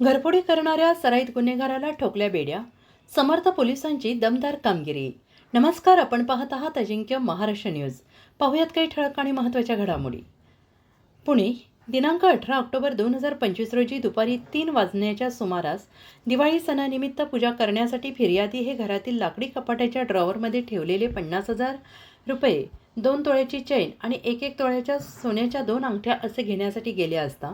घरफोडी करणाऱ्या सराईत गुन्हेगाराला ठोकल्या बेड्या. समर्थ पोलिसांची दमदार कामगिरी. नमस्कार आपण पाहत आहात अजिंक्य महाराष्ट्र न्यूज. पाहुयात काही ठळक आणि महत्त्वाच्या घडामोडी. पुणे दिनांक अठरा ऑक्टोबर दोन हजार पंचवीस रोजी दुपारी तीन वाजण्याच्या सुमारास दिवाळी सणानिमित्त पूजा करण्यासाठी फिर्यादी हे घरातील लाकडी कपाटाच्या ड्रॉवरमध्ये ठेवलेले पन्नास हजार रुपये. दोन तोळ्याची चैन आणि एक एक तोळ्याच्या सोन्याच्या दोन अंगठ्या असे घेण्यासाठी गेले असता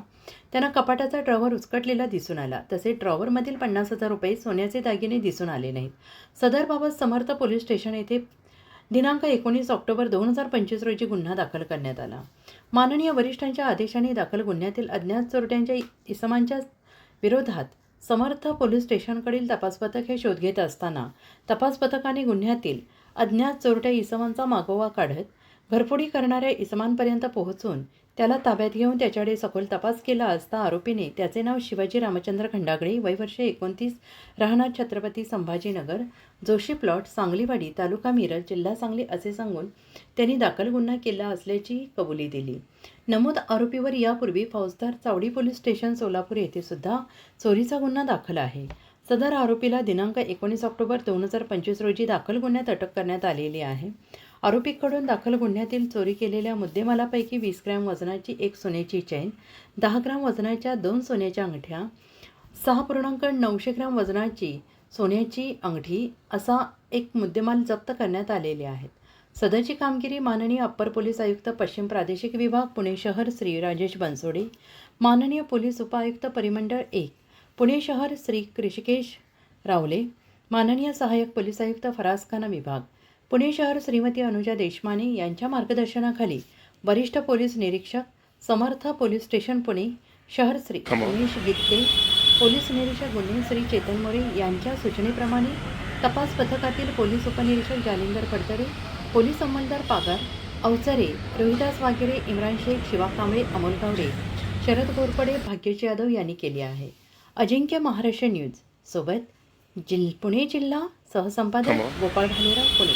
त्यांना कपाटाचा ड्रॉवर उचकटलेला दिसून आला. तसे ड्रॉवरमधील पन्नास हजार रुपये सोन्याचे दागिने दिसून आले नाहीत. सदरबाबत समर्थ पोलीस स्टेशन येथे दिनांक एकोणीस ऑक्टोबर दोन हजार पंचवीस रोजी गुन्हा दाखल करण्यात आला. माननीय वरिष्ठांच्या आदेशाने दाखल गुन्ह्यातील अज्ञात चोरट्यांच्या इसमांच्या विरोधात समर्थ पोलीस स्टेशनकडील तपास पथक हे शोध घेत असताना तपास पथकाने गुन्ह्यातील अज्ञात चोरट्या इसमांचा मागोवा काढत घरफोडी करणाऱ्या इसमांपर्यंत पोहोचून त्याला ताब्यात घेऊन त्याच्याकडे सखोल तपास केला असता आरोपीने त्याचे नाव शिवाजी रामचंद्र खंडागळे वयवर्ष एकोणतीस राहणार छत्रपती संभाजीनगर जोशी प्लॉट सांगलीवाडी तालुका मिरज जिल्हा सांगली असे सांगून त्यांनी दाखल गुन्हा केला असल्याची कबुली दिली. नमूद आरोपीवर यापूर्वी फौजदार चावडी पोलीस स्टेशन सोलापूर येथे सुद्धा चोरीचा गुन्हा दाखल आहे. सदर आरोपीला दिनांक एकोणीस ऑक्टोबर दोन हजार पंचवीस रोजी दाखल गुन्ह्यात अटक करण्यात आलेली आहे. आरोपीकडून दाखल गुन्ह्यातील चोरी केलेल्या मुद्देमालापैकी वीस ग्रॅम वजनाची एक सोन्याची चैन दहा ग्रॅम वजनाच्या दोन सोन्याच्या अंगठ्या सहा पूर्णांक नऊशे ग्रॅम वजनाची सोन्याची अंगठी असा एक मुद्देमाल जप्त करण्यात आलेले आहेत. सदरची कामगिरी माननीय अप्पर पोलीस आयुक्त पश्चिम प्रादेशिक विभाग पुणे शहर श्री राजेश बनसोडे माननीय पोलीस उपायुक्त परिमंडळ एक पुणे शहर श्री ऋषिकेश रावले माननीय सहाय्यक पोलीस आयुक्त फराज खाना विभाग. पुणे शहर श्रीमती अनुजा देशमाने यांच्या मार्गदर्शनाखाली वरिष्ठ पोलीस निरीक्षक समर्थ पोलीस स्टेशन पुणे शहर श्री उमेश गित्ते पोलीस निरीक्षक गुन्हे श्री चेतन मोरे यांच्या सूचनेप्रमाणे तपास पथकातील पोलीस उपनिरीक्षक जालिंदर फडतरे पोलीस अंमलदार पागार अवचरे रोहिदास वाघेरे इम्रान शेख शिवा कांबळे अमोल गावडे शरद घोरपडे भाग्यजी यादव यांनी केली आहे. अजिंक्य महाराष्ट्र न्यूज सोबत जिल पुणे जिल्हा सहसंपादक गोपाळ भालेराव पुणे.